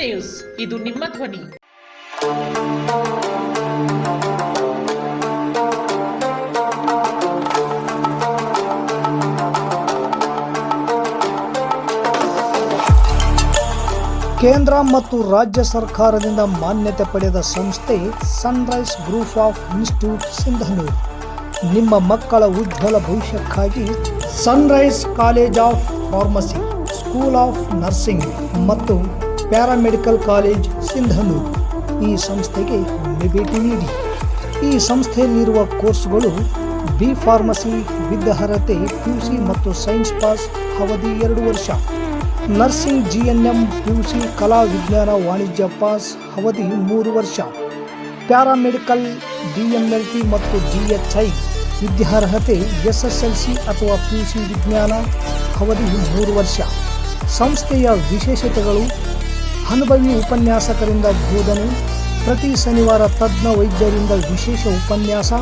News ಇದು ನಿಮ್ಮ ಧ್ವನಿ. ಕೇಂದ್ರ ಮತ್ತು ರಾಜ್ಯ ಸರ್ಕಾರದಿಂದ ಮಾನ್ಯತೆ ಪಡೆದ ಸಂಸ್ಥೆ Sunrise group of institute Sindhanur. ನಿಮ್ಮ ಮಕ್ಕಳ ಉಜ್ವಲ ಭವಿಷ್ಯಕ್ಕಾಗಿ Sunrise college of pharmacy school of nursing ಮತ್ತು ಪ್ಯಾರಾಮೆಡಿಕಲ್ ಕಾಲೇಜ್ ಸಿಂಧನೂರು. ಈ ಸಂಸ್ಥೆಗೆ ಒಮ್ಮೆ ಭೇಟಿ ನೀಡಿ. ಈ ಸಂಸ್ಥೆಯಲ್ಲಿರುವ ಕೋರ್ಸ್ಗಳು ಬಿ ಫಾರ್ಮಸಿ, ವಿದ್ಯಾರ್ಹತೆ, ಪಿ ಸಿ ಮತ್ತು ಸೈನ್ಸ್ ಪಾಸ್ ಅವಧಿ ಎರಡು ವರ್ಷ. Nursing G N M, P U C ಕಲಾ ವಿಜ್ಞಾನ ವಾಣಿಜ್ಯ ಪಾಸ್ ಅವಧಿ ಮೂರು ವರ್ಷ. Paramedical, D M L T ಮತ್ತು ಜಿ ಎಚ್ ಐ, ವಿದ್ಯಾರ್ಹತೆ, ಎಸ್ ಎಸ್ ಎಲ್ ಸಿ ಅಥವಾ ಪಿ ಸಿ ವಿಜ್ಞಾನ ಅವಧಿ ಮೂರು ವರ್ಷ. ಸಂಸ್ಥೆಯ ವಿಶೇಷತೆಗಳು ಅನುಭವಿ ಉಪನ್ಯಾಸಕರಿಂದ ಬೋಧನೆ, ಪ್ರತಿ ಶನಿವಾರ ತಜ್ಞ ವೈದ್ಯರಿಂದ ವಿಶೇಷ ಉಪನ್ಯಾಸ,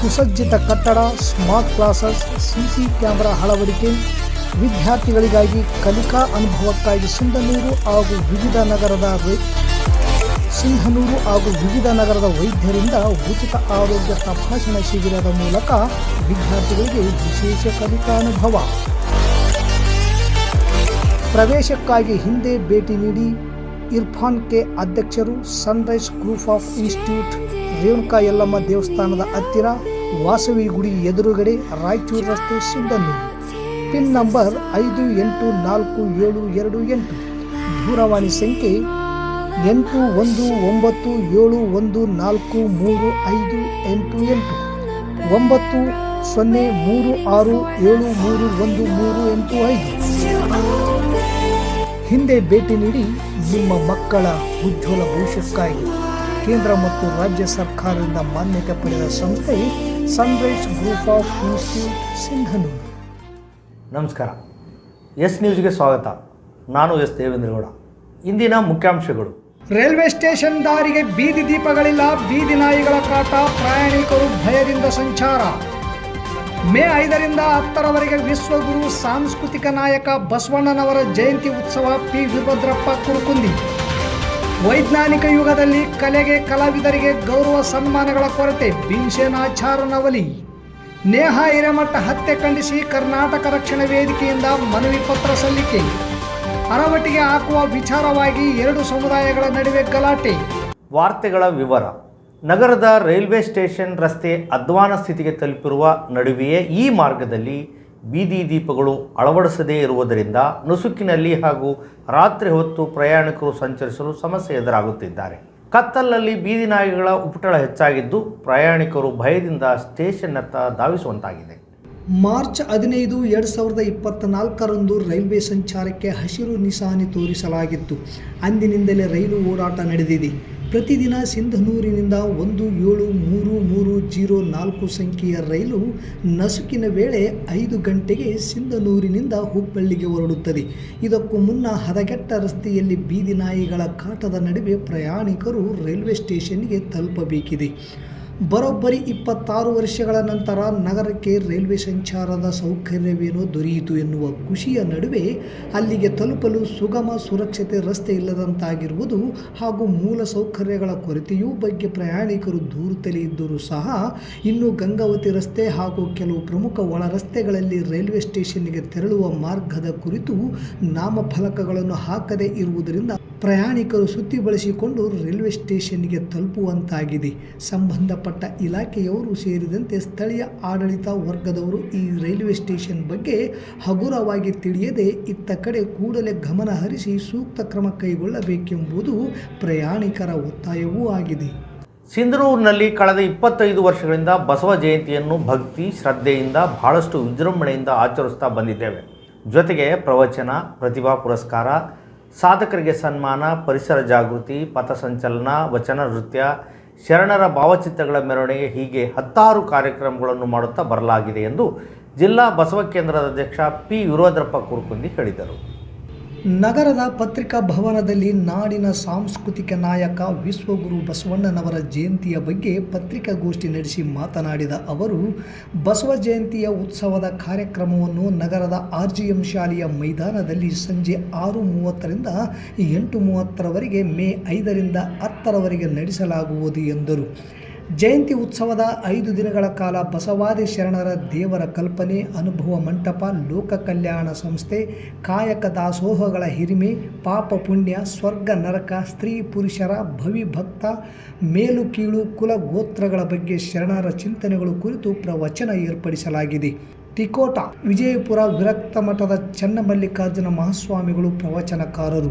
ಸುಸಜ್ಜಿತ ಕಟ್ಟಡ, ಸ್ಮಾರ್ಟ್ ಕ್ಲಾಸಸ್, ಸಿಸಿ ಕ್ಯಾಮ್ರಾ ಅಳವಡಿಕೆ, ವಿದ್ಯಾರ್ಥಿಗಳಿಗಾಗಿ ಕಲಿಕಾ ಅನುಭವಕ್ಕಾಗಿ ಸಿಂಧನೂರು ಹಾಗೂ ವಿವಿಧ ನಗರದ ಸಿಂಧನೂರು ಹಾಗೂ ವಿವಿಧ ನಗರದ ವೈದ್ಯರಿಂದ ಉಚಿತ ಆರೋಗ್ಯ ತಪಾಸಣಾ ಶಿಬಿರದ ಮೂಲಕ ವಿದ್ಯಾರ್ಥಿಗಳಿಗೆ ವಿಶೇಷ ಕಲಿಕಾ ಅನುಭವ. ಪ್ರವೇಶಕ್ಕಾಗಿ ಹಿಂದೆ ಭೇಟಿ ನೀಡಿ ಇರ್ಫಾನ್ ಕೆ ಅಧ್ಯಕ್ಷರು Sunrise group of institute Renuka Yellamma ದೇವಸ್ಥಾನದ ಹತ್ತಿರ ವಾಸವಿ ಗುಡಿ ಎದುರುಗಡೆ ರಾಯಚೂರು ರಸ್ತೆ ಸಿಂಧನೂರು ಪಿನ್ ನಂಬರ್ ಐದು ಎಂಟು ನಾಲ್ಕು ಏಳು ಎರಡು ಎಂಟು. ದೂರವಾಣಿ ಸಂಖ್ಯೆ ಎಂಟು ಒಂದು ಒಂಬತ್ತು ಏಳು ಒಂದು ನಾಲ್ಕು ಮೂರು ಐದು ಎಂಟು ಎಂಟು. ಒಂಬತ್ತು ಸೊನ್ನೆ ಮೂರು ಆರು ಏಳು ಮೂರು ಒಂದು ಮೂರು ಎಂಟು ಐದು. ಹಿಂದೆ ಭೇಟಿ ನೀಡಿ ನಿಮ್ಮ ಮಕ್ಕಳ ಉಜ್ವಲ ಭವಿಷ್ಯಕ್ಕಾಗಿ ಕೇಂದ್ರ ಮತ್ತು ರಾಜ್ಯ ಸರ್ಕಾರದಿಂದ ಮಾನ್ಯತೆ ಪಡೆದ ಸಂಸ್ಥೆ Sunrise group of institute Sindhanur ನಮಸ್ಕಾರ. ಎಸ್ ನ್ಯೂಸ್ಗೆ ಸ್ವಾಗತ. ನಾನು ಎಸ್ ದೇವೇಂದ್ರಗೌಡ ಇಂದಿನ ಮುಖ್ಯಾಂಶಗಳು. ರೈಲ್ವೆ ಸ್ಟೇಷನ್ ದಾರಿಗೆ ಬೀದಿ ದೀಪಗಳಿಲ್ಲ ಬೀದಿ ನಾಯಿಗಳ ಕಾಟ ಪ್ರಯಾಣಿಕರು ಭಯದಿಂದ ಸಂಚಾರ. ಮೇ ಐದರಿಂದ ಹತ್ತರವರೆಗೆ ವಿಶ್ವಗುರು, ಸಾಂಸ್ಕೃತಿಕ ನಾಯಕ ಬಸವಣ್ಣನವರ ಜಯಂತಿ ಉತ್ಸವ ಪಿ. ವೀರಭದ್ರಪ್ಪ ಕುರುಕುಂದಿ. ವೈಜ್ಞಾನಿಕ ಯುಗದಲ್ಲಿ ಕಲೆಗೆ ಕಲಾವಿದರಿಗೆ ಗೌರವ ಸನ್ಮಾನಗಳ ಕೊರತೆ ಭೀಮಸೇನಾಚಾರ ನವಲಿ ನೇಹ ಹಿರೇಮಠ ಹತ್ಯೆ ಖಂಡಿಸಿ ಕರ್ನಾಟಕ ರಕ್ಷಣಾ ವೇದಿಕೆಯಿಂದ ಮನವಿ ಪತ್ರ ಸಲ್ಲಿಕೆ. ಅರವಟ್ಟಿಗೆ ಹಾಕುವ ವಿಚಾರವಾಗಿ ಎರಡು ಸಮುದಾಯಗಳ ನಡುವೆ ಗಲಾಟೆ. ವಾರ್ತೆಗಳ ವಿವರ. ನಗರದ ರೈಲ್ವೆ ಸ್ಟೇಷನ್ ರಸ್ತೆ ಅಧ್ವಾನ ಸ್ಥಿತಿಗೆ ತಲುಪಿರುವ ನಡುವೆಯೇ ಈ ಮಾರ್ಗದಲ್ಲಿ ಬೀದಿ ದೀಪಗಳು ಅಳವಡಿಸದೇ ಇರುವುದರಿಂದ ನುಸುಕಿನಲ್ಲಿ ಹಾಗೂ ರಾತ್ರಿ ಹೊತ್ತು ಪ್ರಯಾಣಿಕರು ಸಂಚರಿಸಲು ಸಮಸ್ಯೆ ಎದುರಾಗುತ್ತಿದ್ದಾರೆ. ಕತ್ತಲಲ್ಲಿ ಬೀದಿ ನಾಯಿಗಳ ಉಪಟಳ ಹೆಚ್ಚಾಗಿದ್ದು ಪ್ರಯಾಣಿಕರು ಭಯದಿಂದ ಸ್ಟೇಷನ್ನತ್ತ ಧಾವಿಸುವಂತಾಗಿದೆ. ಮಾರ್ಚ್ ಹದಿನೈದು, ಎರಡು ಸಾವಿರದ ಇಪ್ಪತ್ತ್ನಾಲ್ಕರಂದು ರೈಲ್ವೆ ಸಂಚಾರಕ್ಕೆ ಹಸಿರು ನಿಶಾನೆ ತೋರಿಸಲಾಗಿತ್ತು. ಅಂದಿನಿಂದಲೇ ರೈಲು ಓಡಾಟ ನಡೆದಿದೆ. ಪ್ರತಿದಿನ ಸಿಂಧನೂರಿನಿಂದ ಒಂದು ಏಳು ಮೂರು ಮೂರು ಜೀರೋ ನಾಲ್ಕು ಸಂಖ್ಯೆಯ ರೈಲು ನಸುಕಿನ ವೇಳೆ ಐದು ಗಂಟೆಗೆ ಸಿಂಧನೂರಿನಿಂದ ಹುಬ್ಬಳ್ಳಿಗೆ ಹೊರಡುತ್ತದೆ. ಇದಕ್ಕೂ ಮುನ್ನ ಹದಗೆಟ್ಟ ರಸ್ತೆಯಲ್ಲಿ ಬೀದಿ ನಾಯಿಗಳ ಕಾಟದ ನಡುವೆ ಪ್ರಯಾಣಿಕರು ರೈಲ್ವೆ ಸ್ಟೇಷನ್ಗೆ ತಲುಪಬೇಕಿದೆ. ಬರೋಬ್ಬರಿ ಇಪ್ಪತ್ತಾರು ವರ್ಷಗಳ ನಂತರ ನಗರಕ್ಕೆ ರೈಲ್ವೆ ಸಂಚಾರದ ಸೌಕರ್ಯವೇನೋ ದೊರೆಯಿತು ಎನ್ನುವ ಖುಷಿಯ ನಡುವೆ ಅಲ್ಲಿಗೆ ತಲುಪಲು ಸುಗಮ ಸುರಕ್ಷತೆ ರಸ್ತೆ ಇಲ್ಲದಂತಾಗಿರುವುದು ಹಾಗೂ ಮೂಲ ಸೌಕರ್ಯಗಳ ಕೊರತೆಯೂ ಬಗ್ಗೆ ಪ್ರಯಾಣಿಕರು ದೂರುತ್ತಲೇ ಇದ್ದರೂ ಸಹ ಇನ್ನು ಗಂಗಾವತಿ ರಸ್ತೆ ಹಾಗೂ ಕೆಲವು ಪ್ರಮುಖ ಒಳ ರಸ್ತೆಗಳಲ್ಲಿ ರೈಲ್ವೆ ಸ್ಟೇಷನ್ಗೆ ತೆರಳುವ ಮಾರ್ಗದ ಕುರಿತು ನಾಮಫಲಕಗಳನ್ನು ಹಾಕದೇ ಇರುವುದರಿಂದ ಪ್ರಯಾಣಿಕರು ಸುತ್ತಿ ಬಳಸಿಕೊಂಡು ರೈಲ್ವೆ ಸ್ಟೇಷನ್ಗೆ ತಲುಪುವಂತಾಗಿದೆ. ಸಂಬಂಧಪಟ್ಟ ಇಲಾಖೆಯವರು ಸೇರಿದಂತೆ ಸ್ಥಳೀಯ ಆಡಳಿತ ವರ್ಗದವರು ಈ ರೈಲ್ವೆ ಸ್ಟೇಷನ್ ಬಗ್ಗೆ ಹಗುರವಾಗಿ ತಿಳಿಯದೆ ಇತ್ತ ಕಡೆ ಕೂಡಲೇ ಗಮನ ಹರಿಸಿ ಸೂಕ್ತ ಕ್ರಮ ಕೈಗೊಳ್ಳಬೇಕೆಂಬುದು ಪ್ರಯಾಣಿಕರ ಒತ್ತಾಯವೂ ಆಗಿದೆ. ಸಿಂಧನೂರಿನಲ್ಲಿ ಕಳೆದ ಇಪ್ಪತ್ತೈದು ವರ್ಷಗಳಿಂದ ಬಸವ ಜಯಂತಿಯನ್ನು ಭಕ್ತಿ, ಶ್ರದ್ಧೆಯಿಂದ ಬಹಳಷ್ಟು ವಿಜೃಂಭಣೆಯಿಂದ ಆಚರಿಸ್ತಾ ಬಂದಿದ್ದೇವೆ. ಜೊತೆಗೆ ಪ್ರವಚನ, ಪ್ರತಿಭಾ ಪುರಸ್ಕಾರ, ಸಾಧಕರಿಗೆ ಸನ್ಮಾನ, ಪರಿಸರ ಜಾಗೃತಿ, ಪಥಸಂಚಲನ, ವಚನ ನೃತ್ಯ ಶರಣರ ಭಾವಚಿತ್ರಗಳ ಮೆರವಣಿಗೆ ಹೀಗೆ ಹತ್ತಾರು ಕಾರ್ಯಕ್ರಮಗಳನ್ನು ಮಾಡುತ್ತಾ ಬರಲಾಗಿದೆ ಎಂದು ಜಿಲ್ಲಾ ಬಸವ ಕೇಂದ್ರದ ಅಧ್ಯಕ್ಷ ಪಿ. ವಿರೋದ್ರಪ್ಪ ಕುರುಕುಂದಿ ಹೇಳಿದರು. ನಗರದ ಪತ್ರಿಕಾ ಭವನದಲ್ಲಿ ನಾಡಿನ ಸಾಂಸ್ಕೃತಿಕ ನಾಯಕ ವಿಶ್ವಗುರು ಬಸವಣ್ಣನವರ ಜಯಂತಿಯ ಬಗ್ಗೆ ಪತ್ರಿಕಾಗೋಷ್ಠಿ ನಡೆಸಿ ಮಾತನಾಡಿದ ಅವರು, ಬಸವ ಜಯಂತಿಯ ಉತ್ಸವದ ಕಾರ್ಯಕ್ರಮವನ್ನು ನಗರದ ಆರ್ ಜಿ ಎಂ ಶಾಲೆಯ ಮೈದಾನದಲ್ಲಿ ಸಂಜೆ ಆರು ಮೂವತ್ತರಿಂದ ಎಂಟು ಮೂವತ್ತರವರೆಗೆ ಮೇ ಐದರಿಂದ ಹತ್ತರವರೆಗೆ ನಡೆಸಲಾಗುವುದು ಎಂದರು. ಜಯಂತಿ ಉತ್ಸವದ ಐದು ದಿನಗಳ ಕಾಲ ಬಸವಾದಿ ಶರಣರ ದೇವರ ಕಲ್ಪನೆ, ಅನುಭವ ಮಂಟಪ, ಲೋಕ ಕಲ್ಯಾಣ ಸಂಸ್ಥೆ, ಕಾಯಕ ದಾಸೋಹಗಳ ಹಿರಿಮೆ, ಪಾಪ ಪುಣ್ಯ, ಸ್ವರ್ಗ ನರಕ, ಸ್ತ್ರೀ ಪುರುಷರ ಭವಿಭಕ್ತ ಮೇಲು ಕೀಳು ಕುಲ ಗೋತ್ರಗಳ ಬಗ್ಗೆ ಶರಣರ ಚಿಂತನೆಗಳು ಕುರಿತು ಪ್ರವಚನ ಏರ್ಪಡಿಸಲಾಗಿದೆ. ತಿಕೋಟ, ವಿಜಯಪುರ ವಿರಕ್ತ ಮಠದ ಚನ್ನಮಲ್ಲಿಕಾರ್ಜುನ ಮಹಾಸ್ವಾಮಿಗಳು ಪ್ರವಚನಕಾರರು.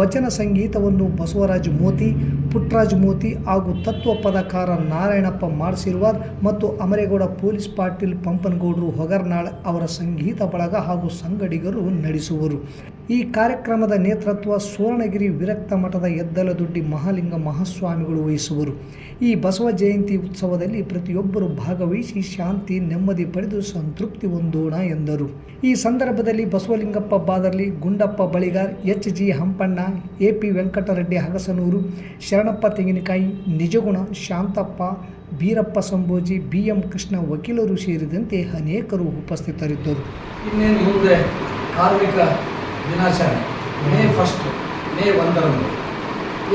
ವಚನ ಸಂಗೀತವನ್ನು ಬಸವರಾಜ ಮೋತಿ, ಪುಟ್ರಾಜ್ ಮೋತಿ ಹಾಗೂ ತತ್ವ ಪದಕಾರ ನಾರಾಯಣಪ್ಪ ಮಾಡಿಸಿರುವಾರ್ ಮತ್ತು ಅಮರೇಗೌಡ ಪೊಲೀಸ್ ಪಾಟೀಲ್ ಪಂಪನಗೌಡರು ಹೊಗರ್ನಾಳ್ ಅವರ ಸಂಗೀತ ಬಳಗ ಹಾಗೂ ಸಂಗಡಿಗರು ನಡೆಸುವರು ಈ ಕಾರ್ಯಕ್ರಮದ ನೇತೃತ್ವ ಸುವರ್ಣಗಿರಿ ವಿರಕ್ತ ಮಠದ ಎದ್ದಲದುಡ್ಡಿ ಮಹಾಲಿಂಗ ಮಹಾಸ್ವಾಮಿಗಳು ವಹಿಸುವರು. ಈ ಬಸವ ಜಯಂತಿ ಉತ್ಸವದಲ್ಲಿ ಪ್ರತಿಯೊಬ್ಬರು ಭಾಗವಹಿಸಿ ಶಾಂತಿ, ನೆಮ್ಮದಿ ಪಡೆದು ಸಂತೃಪ್ತಿ ಹೊಂದೋಣ ಎಂದರು. ಈ ಸಂದರ್ಭದಲ್ಲಿ Basavalingappa Badarli, Gundappa Baligar, H G Hampanna, A P Venkatareddy Hagasanur, Sharanappa Tenginakayi, Nijaguna, Shantappa, Beerappa Sambhoji, B M Krishna ವಕೀಲರು ಸೇರಿದಂತೆ ಅನೇಕರು ಉಪಸ್ಥಿತರಿದ್ದರು. ಇನ್ನೇನು ಮುಂದೆ ಕಾರ್ಮಿಕ ದಿನಾಚರಣೆ. ಮೇ ಫಸ್ಟ್ ಮೇ ಒಂದರಂದು.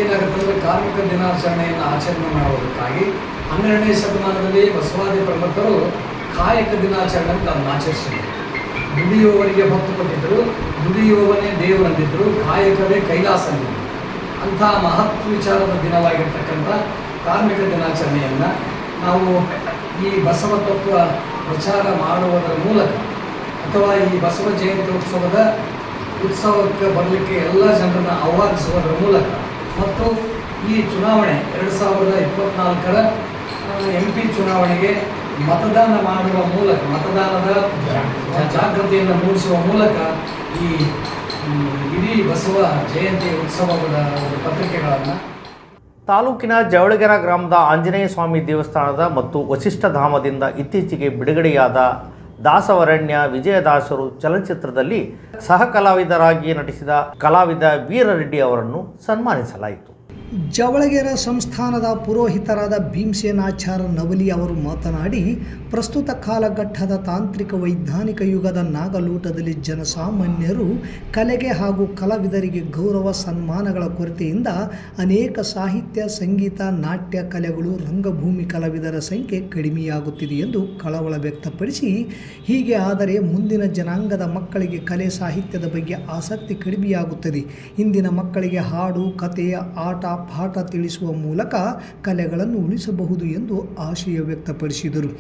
ಏನಾಗುತ್ತೆ ಅಂದರೆ ಕಾರ್ಮಿಕ ದಿನಾಚರಣೆಯನ್ನು ಆಚರಣೆ ಮಾಡುವುದಕ್ಕಾಗಿ ಹನ್ನೆರಡನೇ ಶತಮಾನದಲ್ಲಿ ಬಸವಾದಿ ಪ್ರಮುಖರು ಕಾಯಕ ದಿನಾಚರಣೆ ಅಂತ ಆಚರಿಸಿದರು. ದುಡಿಯುವವರಿಗೆ ಹೊತ್ತು ಕೊಟ್ಟಿದ್ದರು. ದುಡಿಯುವವನೇ ದೇವರಂದಿದ್ದರು. ಕಾಯಕವೇ ಕೈಲಾಸ ಅಂದಿದ್ದರು ಅಂಥ ಮಹತ್ವ ವಿಚಾರದ ದಿನವಾಗಿರ್ತಕ್ಕಂಥ ಕಾರ್ಮಿಕ ದಿನಾಚರಣೆಯನ್ನು ನಾವು ಈ ಬಸವ ತತ್ವ ಪ್ರಚಾರ ಮಾಡುವುದರ ಮೂಲಕ ಅಥವಾ ಈ ಬಸವ ಜಯಂತಿ ಉತ್ಸವದ ಉತ್ಸವಕ್ಕೆ ಬರಲಿಕ್ಕೆ ಎಲ್ಲ ಜನರನ್ನ ಆಹ್ವಾನಿಸುವುದರ ಮೂಲಕ ಮತ್ತು ಈ ಚುನಾವಣೆ ಎರಡು ಸಾವಿರದ ಇಪ್ಪತ್ನಾಲ್ಕರ ಎಂ ಪಿ ಚುನಾವಣೆಗೆ ಮತದಾನ ಮಾಡುವ ಮೂಲಕ, ಮತದಾನದ ಜಾಗೃತಿಯನ್ನು ಮೂಡಿಸುವ ಮೂಲಕ ಈ ಇಡೀ ಬಸವ ಜಯಂತಿ ಉತ್ಸವದ ಪತ್ರಿಕೆಗಳನ್ನು ತಾಲೂಕಿನ ಜವಳಗೆರ ಗ್ರಾಮದ ಆಂಜನೇಯ ಸ್ವಾಮಿ ದೇವಸ್ಥಾನದ ಮತ್ತು ವಶಿಷ್ಠ ಧಾಮದಿಂದ ಇತ್ತೀಚೆಗೆ ಬಿಡುಗಡೆಯಾದ ದಾಸವರಣ್ಯ ವಿಜಯದಾಸರು ಚಲನಚಿತ್ರದಲ್ಲಿ ಸಹ ಕಲಾವಿದರಾಗಿ ನಟಿಸಿದ ಕಲಾವಿದ ವೀರರೆಡ್ಡಿ ಅವರನ್ನು ಸನ್ಮಾನಿಸಲಾಯಿತು. ಜವಳಗೆರೆ ಸಂಸ್ಥಾನದ ಪುರೋಹಿತರಾದ ಭೀಮಸೇನಾಚಾರ ನವಲಿ ಅವರು ಮಾತನಾಡಿ, ಪ್ರಸ್ತುತ ಕಾಲಘಟ್ಟದ ತಾಂತ್ರಿಕ ವೈಜ್ಞಾನಿಕ ಯುಗದ ನಾಗಲೂಟದಲ್ಲಿ ಜನಸಾಮಾನ್ಯರು ಕಲೆಗೆ ಹಾಗೂ ಕಲಾವಿದರಿಗೆ ಗೌರವ ಸನ್ಮಾನಗಳ ಕೊರತೆಯಿಂದ ಅನೇಕ ಸಾಹಿತ್ಯ, ಸಂಗೀತ, ನಾಟ್ಯ ಕಲೆಗಳು ರಂಗಭೂಮಿ ಕಲಾವಿದರ ಸಂಖ್ಯೆ ಕಡಿಮೆಯಾಗುತ್ತಿದೆ ಎಂದು ಕಳವಳ ವ್ಯಕ್ತಪಡಿಸಿ, ಹೀಗೆ ಆದರೆ ಮುಂದಿನ ಜನಾಂಗದ ಮಕ್ಕಳಿಗೆ ಕಲೆ ಸಾಹಿತ್ಯದ ಬಗ್ಗೆ ಆಸಕ್ತಿ ಕಡಿಮೆಯಾಗುತ್ತದೆ. ಇಂದಿನ ಮಕ್ಕಳಿಗೆ ಹಾಡು ಕಥೆಯ ಆಟ ಪಾಠ ತಿಳಿಸುವ ಮೂಲಕ ಕಲೆಗಳನ್ನು ಉಳಿಸಬಹುದು ಎಂದು ಆಶಯ ವ್ಯಕ್ತಪಡಿಸಿದರು.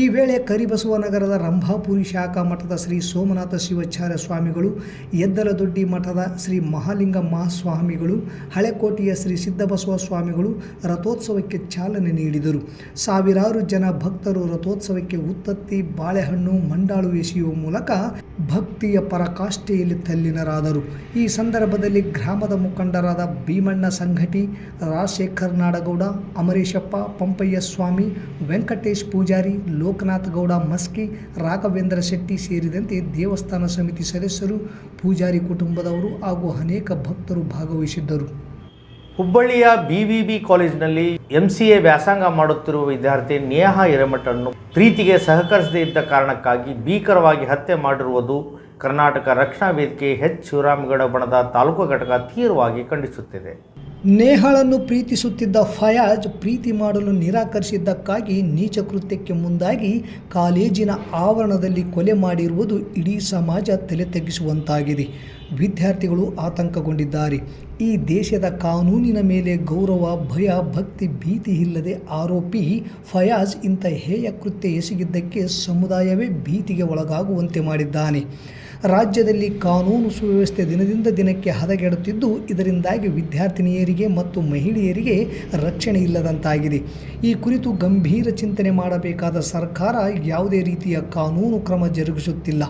ಈ ವೇಳೆ ಕರಿಬಸವ ನಗರದ ರಂಭಾಪುರಿ ಶಾಖಾ ಮಠದ ಶ್ರೀ ಸೋಮನಾಥ ಶಿವಾಚಾರ್ಯ ಸ್ವಾಮಿಗಳು, ಎದ್ದಲದೊಡ್ಡಿ ಮಠದ ಶ್ರೀ ಮಹಾಲಿಂಗ ಮಹಾಸ್ವಾಮಿಗಳು ಹಳೆಕೋಟೆಯ ಶ್ರೀ ಸಿದ್ದಬಸವ ಸ್ವಾಮಿಗಳು ರಥೋತ್ಸವಕ್ಕೆ ಚಾಲನೆ ನೀಡಿದರು. ಸಾವಿರಾರು ಜನ ಭಕ್ತರು ರಥೋತ್ಸವಕ್ಕೆ ಉತ್ತತ್ತಿ, ಬಾಳೆಹಣ್ಣು, ಮಂಡಾಳು ಎಸೆಯುವ ಮೂಲಕ ಭಕ್ತಿಯ ಪರಕಾಷ್ಠೆಯಲ್ಲಿ ತಲ್ಲಿನರಾದರು. ಈ ಸಂದರ್ಭದಲ್ಲಿ ಗ್ರಾಮದ ಮುಖಂಡರಾದ ಭೀಮಣ್ಣ ಸಂಘಟಿ, ರಾಜಶೇಖರ್ ನಾಡಗೌಡ, ಅಮರೇಶಪ್ಪ ಪಂಪಯ್ಯ ಸ್ವಾಮಿ, ವೆಂಕಟೇಶ್ ಪೂಜಾರಿ ಲೋಕನಾಥ್ ಗೌಡ, ಮಸ್ಕಿ, ರಾಘವೇಂದ್ರ ಶೆಟ್ಟಿ ಸೇರಿದಂತೆ ದೇವಸ್ಥಾನ ಸಮಿತಿ ಸದಸ್ಯರು, ಪೂಜಾರಿ ಕುಟುಂಬದವರು ಹಾಗೂ ಅನೇಕ ಭಕ್ತರು ಭಾಗವಹಿಸಿದ್ದರು. ಹುಬ್ಬಳ್ಳಿಯ ಬಿವಿಬಿ ಕಾಲೇಜಿನಲ್ಲಿ ಎಂ ಸಿ ಎ ವ್ಯಾಸಂಗ ಮಾಡುತ್ತಿರುವ ವಿದ್ಯಾರ್ಥಿ ನೇಹಾ ಹಿರೇಮಠನ್ನು ಪ್ರೀತಿಗೆ ಸಹಕರಿಸದೇ ಇದ್ದ ಕಾರಣಕ್ಕಾಗಿ ಭೀಕರವಾಗಿ ಹತ್ಯೆ ಮಾಡಿರುವುದು ಕರ್ನಾಟಕ ರಕ್ಷಣಾ ವೇದಿಕೆ ಎಚ್. ಶಿವರಾಮಗೌಡ ಬಣದ ತಾಲೂಕು ಘಟಕ ತೀವ್ರವಾಗಿ ಖಂಡಿಸುತ್ತಿದೆ. ನೇಹಾಳನ್ನು ಪ್ರೀತಿಸುತ್ತಿದ್ದ ಫಯಾಜ್ ಪ್ರೀತಿ ಮಾಡಲು ನಿರಾಕರಿಸಿದ್ದಕ್ಕಾಗಿ ನೀಚ ಕೃತ್ಯಕ್ಕೆ ಮುಂದಾಗಿ ಕಾಲೇಜಿನ ಆವರಣದಲ್ಲಿ ಕೊಲೆ ಮಾಡಿರುವುದು ಇಡೀ ಸಮಾಜ ತಲೆ ತಗ್ಗಿಸುವಂತಾಗಿದೆ ವಿದ್ಯಾರ್ಥಿಗಳು ಆತಂಕಗೊಂಡಿದ್ದಾರೆ. ಈ ದೇಶದ ಕಾನೂನಿನ ಮೇಲೆ ಗೌರವ, ಭಯ, ಭಕ್ತಿ, ಭೀತಿ ಇಲ್ಲದೆ ಆರೋಪಿ ಫಯಾಜ್ ಇಂಥ ಹೇಯ ಕೃತ್ಯ ಎಸಗಿದ್ದಕ್ಕೆ ಸಮುದಾಯವೇ ಭೀತಿಗೆ ಒಳಗಾಗುವಂತೆ ಮಾಡಿದ್ದಾನೆ. ರಾಜ್ಯದಲ್ಲಿ ಕಾನೂನು ಸುವ್ಯವಸ್ಥೆ ದಿನದಿಂದ ದಿನಕ್ಕೆ ಹದಗೆಡುತ್ತಿದ್ದು, ಇದರಿಂದಾಗಿ ವಿದ್ಯಾರ್ಥಿನಿಯರಿಗೆ ಮತ್ತು ಮಹಿಳೆಯರಿಗೆ ರಕ್ಷಣೆ ಇಲ್ಲದಂತಾಗಿದೆ. ಈ ಕುರಿತು ಗಂಭೀರ ಚಿಂತನೆ ಮಾಡಬೇಕಾದ ಸರ್ಕಾರ ಯಾವುದೇ ರೀತಿಯ ಕಾನೂನು ಕ್ರಮ ಜರುಗಿಸುತ್ತಿಲ್ಲ.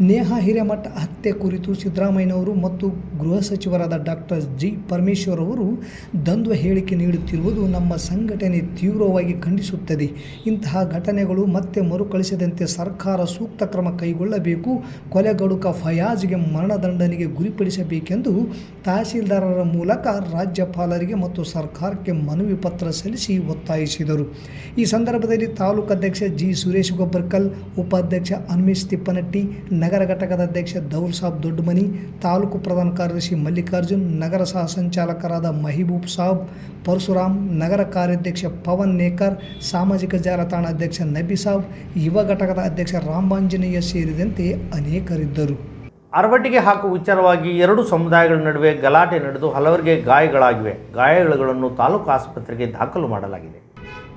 ನೇಹಾ ಹಿರೇಮಠ ಹತ್ಯೆ ಕುರಿತು ಸಿದ್ದರಾಮಯ್ಯನವರು ಮತ್ತು ಗೃಹ ಸಚಿವರಾದ ಡಾಕ್ಟರ್ ಜಿ. ಪರಮೇಶ್ವರ್ ಅವರು ದ್ವಂದ್ವ ಹೇಳಿಕೆ ನೀಡುತ್ತಿರುವುದು ನಮ್ಮ ಸಂಘಟನೆ ತೀವ್ರವಾಗಿ ಖಂಡಿಸುತ್ತದೆ. ಇಂತಹ ಘಟನೆಗಳು ಮತ್ತೆ ಮರುಕಳಿಸದಂತೆ ಸರ್ಕಾರ ಸೂಕ್ತ ಕ್ರಮ ಕೈಗೊಳ್ಳಬೇಕು. ಕೊಲೆಗಡು ಮೂಲಕ ಫಯಾಜ್ಗೆ ಮರಣದಂಡನೆಗೆ ಗುರಿಪಡಿಸಬೇಕೆಂದು ತಹಸೀಲ್ದಾರರ ಮೂಲಕ ರಾಜ್ಯಪಾಲರಿಗೆ ಮತ್ತು ಸರ್ಕಾರಕ್ಕೆ ಮನವಿ ಪತ್ರ ಸಲ್ಲಿಸಿ ಒತ್ತಾಯಿಸಿದರು. ಈ ಸಂದರ್ಭದಲ್ಲಿ ತಾಲೂಕು ಅಧ್ಯಕ್ಷ ಜಿ. ಸುರೇಶ್ ಗೊಬ್ಬರ್ಕಲ್, ಉಪಾಧ್ಯಕ್ಷ ಅನ್ಮೇಶ್ ತಿಪ್ಪನಟ್ಟಿ, ನಗರ ಘಟಕದ ಅಧ್ಯಕ್ಷ ದೌಲ್ ಸಾಬ್ ದೊಡ್ಡಮನಿ, ತಾಲೂಕು ಪ್ರಧಾನ ಕಾರ್ಯದರ್ಶಿ ಮಲ್ಲಿಕಾರ್ಜುನ್, ನಗರ ಸಹ ಸಂಚಾಲಕರಾದ ಮಹಿಬೂಬ್ ಸಾಬ್, ಪರಶುರಾಮ್, ನಗರ ಕಾರ್ಯಾಧ್ಯಕ್ಷ ಪವನ್ ನೇಕರ್, ಸಾಮಾಜಿಕ ಜಾಲತಾಣ ಅಧ್ಯಕ್ಷ ನಬಿ ಸಾಬ್, ಯುವ ಘಟಕದ ಅಧ್ಯಕ್ಷ ರಾಮಾಂಜನೇಯ ಸೇರಿದಂತೆ ಅನೇಕರಿದ್ದರು. ಅರವಟ್ಟಿಗೆ ಹಾಕುವ ವಿಚಾರವಾಗಿ ಎರಡು ಸಮುದಾಯಗಳ ನಡುವೆ ಗಲಾಟೆ ನಡೆದು ಹಲವರಿಗೆ ಗಾಯಗಳಾಗಿವೆ. ಗಾಯಗಳನ್ನು ತಾಲೂಕು ಆಸ್ಪತ್ರೆಗೆ ದಾಖಲು ಮಾಡಲಾಗಿದೆ.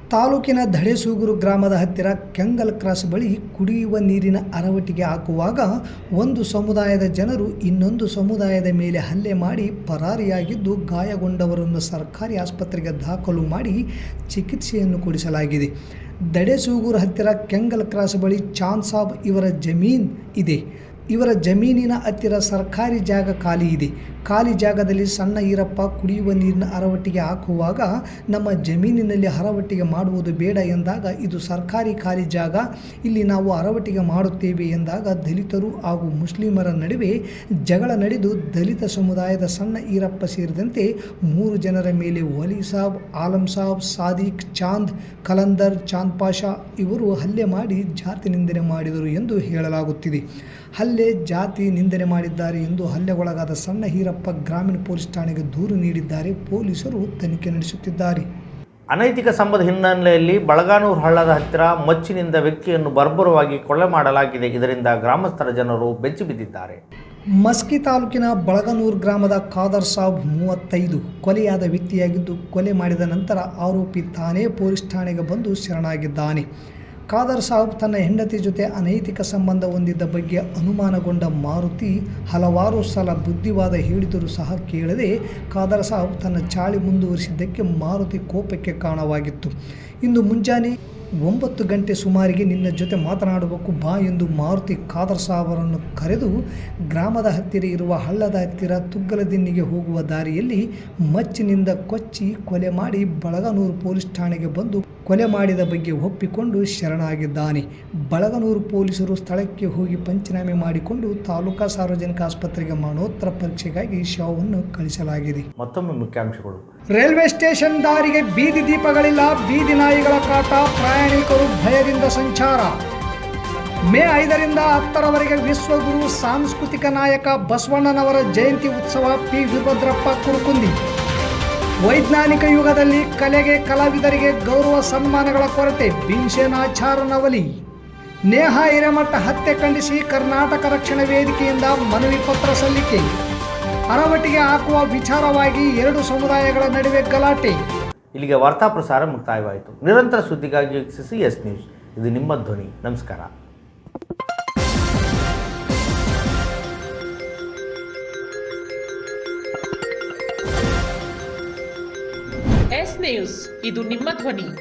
ತಾಲೂಕಿನ ದಡೆಸೂಗುರು ಗ್ರಾಮದ ಹತ್ತಿರ ಕೆಂಗಲ್ ಕ್ರಾಸ್ ಬಳಿ ಕುಡಿಯುವ ನೀರಿನ ಅರವಟಿಗೆ ಹಾಕುವಾಗ ಒಂದು ಸಮುದಾಯದ ಜನರು ಇನ್ನೊಂದು ಸಮುದಾಯದ ಮೇಲೆ ಹಲ್ಲೆ ಮಾಡಿ ಪರಾರಿಯಾಗಿದ್ದು ಗಾಯಗೊಂಡವರನ್ನು ಸರ್ಕಾರಿ ಆಸ್ಪತ್ರೆಗೆ ದಾಖಲು ಮಾಡಿ ಚಿಕಿತ್ಸೆಯನ್ನು ಕೊಡಿಸಲಾಗಿದೆ. ದಡೆಸೂಗೂರು ಹತ್ತಿರ ಕೆಂಗಲ್ ಕ್ರಾಸ್ ಬಳಿ ಚಾನ್ಸಾಬ್ ಸಾಬ್ ಇವರ ಜಮೀನ್ ಇದೆ. ಇವರ ಜಮೀನಿನ ಹತ್ತಿರ ಸರ್ಕಾರಿ ಜಾಗ ಖಾಲಿ ಇದೆ. ಖಾಲಿ ಜಾಗದಲ್ಲಿ ಸಣ್ಣ ಈರಪ್ಪ ಕುಡಿಯುವ ನೀರಿನ ಅರವಟ್ಟಿಗೆ ಹಾಕುವಾಗ ನಮ್ಮ ಜಮೀನಿನಲ್ಲಿ ಅರವಟ್ಟಿಗೆ ಮಾಡುವುದು ಬೇಡ ಎಂದಾಗ ಇದು ಸರ್ಕಾರಿ ಖಾಲಿ ಜಾಗ, ಇಲ್ಲಿ ನಾವು ಅರವಟ್ಟಿಗೆ ಮಾಡುತ್ತೇವೆ ಎಂದಾಗ ದಲಿತರು ಹಾಗೂ ಮುಸ್ಲಿಮರ ನಡುವೆ ಜಗಳ ನಡೆದು ದಲಿತ ಸಮುದಾಯದ ಸಣ್ಣ ಈರಪ್ಪ ಸೇರಿದಂತೆ ಮೂರು ಜನರ ಮೇಲೆ ವಲಿ ಸಾಬ್, ಆಲಂ ಸಾಬ್, ಸಾದಿಕ್, ಚಾಂದ್, ಕಲಂದರ್, ಚಾಂದ್ ಪಾಷಾ ಇವರು ಹಲ್ಲೆ ಮಾಡಿ ಜಾತಿ ನಿಂದನೆ ಮಾಡಿದರು ಎಂದು ಹೇಳಲಾಗುತ್ತಿದೆ. ಹಲ್ಲೆ ಜಾತಿ ನಿಂದನೆ ಮಾಡಿದ್ದಾರೆ ಎಂದು ಹಲ್ಲೆಗೊಳಗಾದ ಸಣ್ಣ ಹೀರಪ್ಪ ಗ್ರಾಮೀಣ ಪೊಲೀಸ್ ಠಾಣೆಗೆ ದೂರು ನೀಡಿದ್ದಾರೆ ಪೊಲೀಸರು ತನಿಖೆ ನಡೆಸುತ್ತಿದ್ದಾರೆ. ಅನೈತಿಕ ಸಂಬಂಧ ಹಿನ್ನೆಲೆಯಲ್ಲಿ ಬಳಗಾನೂರು ಹಳ್ಳದ ಹತ್ತಿರ ಮಚ್ಚಿನಿಂದ ವ್ಯಕ್ತಿಯನ್ನು ಬರ್ಬರವಾಗಿ ಕೊಲೆ ಮಾಡಲಾಗಿದೆ. ಇದರಿಂದ ಗ್ರಾಮಸ್ಥರ ಜನರು ಬೆಚ್ಚಿ ಬಿದ್ದಿದ್ದಾರೆ. ಮಸ್ಕಿ ತಾಲೂಕಿನ ಬಳಗನೂರು ಗ್ರಾಮದ ಖಾದರ್ ಸಾಬ್ ಮೂವತ್ತೈದು ಕೊಲೆಯಾದ ವ್ಯಕ್ತಿಯಾಗಿದ್ದು ಕೊಲೆ ಮಾಡಿದ ನಂತರ ಆರೋಪಿ ತಾನೇ ಪೊಲೀಸ್ ಠಾಣೆಗೆ ಬಂದು ಶರಣಾಗಿದ್ದಾನೆ. ಖಾದರ್ ಸಾಹಬ್ ತನ್ನ ಹೆಂಡತಿ ಜೊತೆ ಅನೈತಿಕ ಸಂಬಂಧ ಹೊಂದಿದ್ದ ಬಗ್ಗೆ ಅನುಮಾನಗೊಂಡ ಮಾರುತಿ ಹಲವಾರು ಸಲ ಬುದ್ಧಿವಾದ ಹೇಳಿದರೂ ಸಹ ಕೇಳದೆ ಖಾದರ್ ಸಾಹಬ್ ತನ್ನ ಚಾಳಿ ಮುಂದುವರಿಸಿದ್ದಕ್ಕೆ ಮಾರುತಿ ಕೋಪಕ್ಕೆ ಕಾರಣವಾಗಿತ್ತು. ಇಂದು ಮುಂಜಾನೆ ಒಂಬತ್ತು ಗಂಟೆ ಸುಮಾರಿಗೆ ನಿನ್ನ ಜೊತೆ ಮಾತನಾಡಬೇಕು ಬಾ ಎಂದು ಮಾರುತಿ ಖಾದರ್ ಸಾಹಬರನ್ನು ಕರೆದು ಗ್ರಾಮದ ಹತ್ತಿರ ಇರುವ ಹಳ್ಳದ ಹತ್ತಿರ ತುಗ್ಗಲದಿನ್ನಿಗೆ ಹೋಗುವ ದಾರಿಯಲ್ಲಿ ಮಚ್ಚಿನಿಂದ ಕೊಚ್ಚಿ ಕೊಲೆ ಮಾಡಿ ಬಳಗನೂರು ಪೊಲೀಸ್ ಠಾಣೆಗೆ ಬಂದು ಕೊಲೆ ಮಾಡಿದ ಬಗ್ಗೆ ಒಪ್ಪಿಕೊಂಡು ಶರಣಾಗಿದ್ದಾನೆ. ಬಳಗನೂರು ಪೊಲೀಸರು ಸ್ಥಳಕ್ಕೆ ಹೋಗಿ ಪಂಚನಾಮೆ ಮಾಡಿಕೊಂಡು ತಾಲೂಕಾ ಸಾರ್ವಜನಿಕ ಆಸ್ಪತ್ರೆಗೆ ಮರಣೋತ್ತರ ಪರೀಕ್ಷೆಗಾಗಿ ಶವವನ್ನು ಕಳಿಸಲಾಗಿದೆ. ಮತ್ತೊಮ್ಮೆ ಮುಖ್ಯಾಂಶಗಳು. ರೈಲ್ವೆ ಸ್ಟೇಷನ್ ದಾರಿಗೆ ಬೀದಿ ದೀಪಗಳಿಲ್ಲ. ಬೀದಿ ನಾಯಿಗಳ ಕಾಟ ಪ್ರಯಾಣಿಕರು ಭಯದಿಂದ ಸಂಚಾರ. ಮೇ ಐದರಿಂದ ಹತ್ತರವರೆಗೆ ವಿಶ್ವಗುರು ಸಾಂಸ್ಕೃತಿಕ ನಾಯಕ ಬಸವಣ್ಣನವರ ಜಯಂತಿ ಉತ್ಸವ ಪಿ. ವೀರಭದ್ರಪ್ಪ ಕುರುಕುಂದಿ. ವೈಜ್ಞಾನಿಕ ಯುಗದಲ್ಲಿ ಕಲೆಗೆ ಕಲಾವಿದರಿಗೆ ಗೌರವ ಸನ್ಮಾನಗಳ ಕೊರತೆ ಭೀಮಸೇನಾಚಾರ ನವಲಿ ನೇಹ ಹಿರೇಮಠ ಹತ್ಯೆ ಖಂಡಿಸಿ ಕರ್ನಾಟಕ ರಕ್ಷಣಾ ವೇದಿಕೆಯಿಂದ ಮನವಿ ಪತ್ರ ಸಲ್ಲಿಕೆ. ಅರವಟ್ಟಿಗೆ ಹಾಕುವ ವಿಚಾರವಾಗಿ ಎರಡು ಸಮುದಾಯಗಳ ನಡುವೆ ಗಲಾಟೆ. ಇಲ್ಲಿಗೆ ವಾರ್ತಾ ಪ್ರಸಾರ ಮುಕ್ತಾಯವಾಯಿತು. ನಿರಂತರ ಸುದ್ದಿಗಾಗಿ ವೀಕ್ಷಿಸಿ ಎಸ್ ನ್ಯೂಸ್. ಇದು ನಿಮ್ಮ ಧ್ವನಿ. ನಮಸ್ಕಾರ. ನ್ಯೂಸ್ ಇದು ನಿಮ್ಮ ಧ್ವನಿ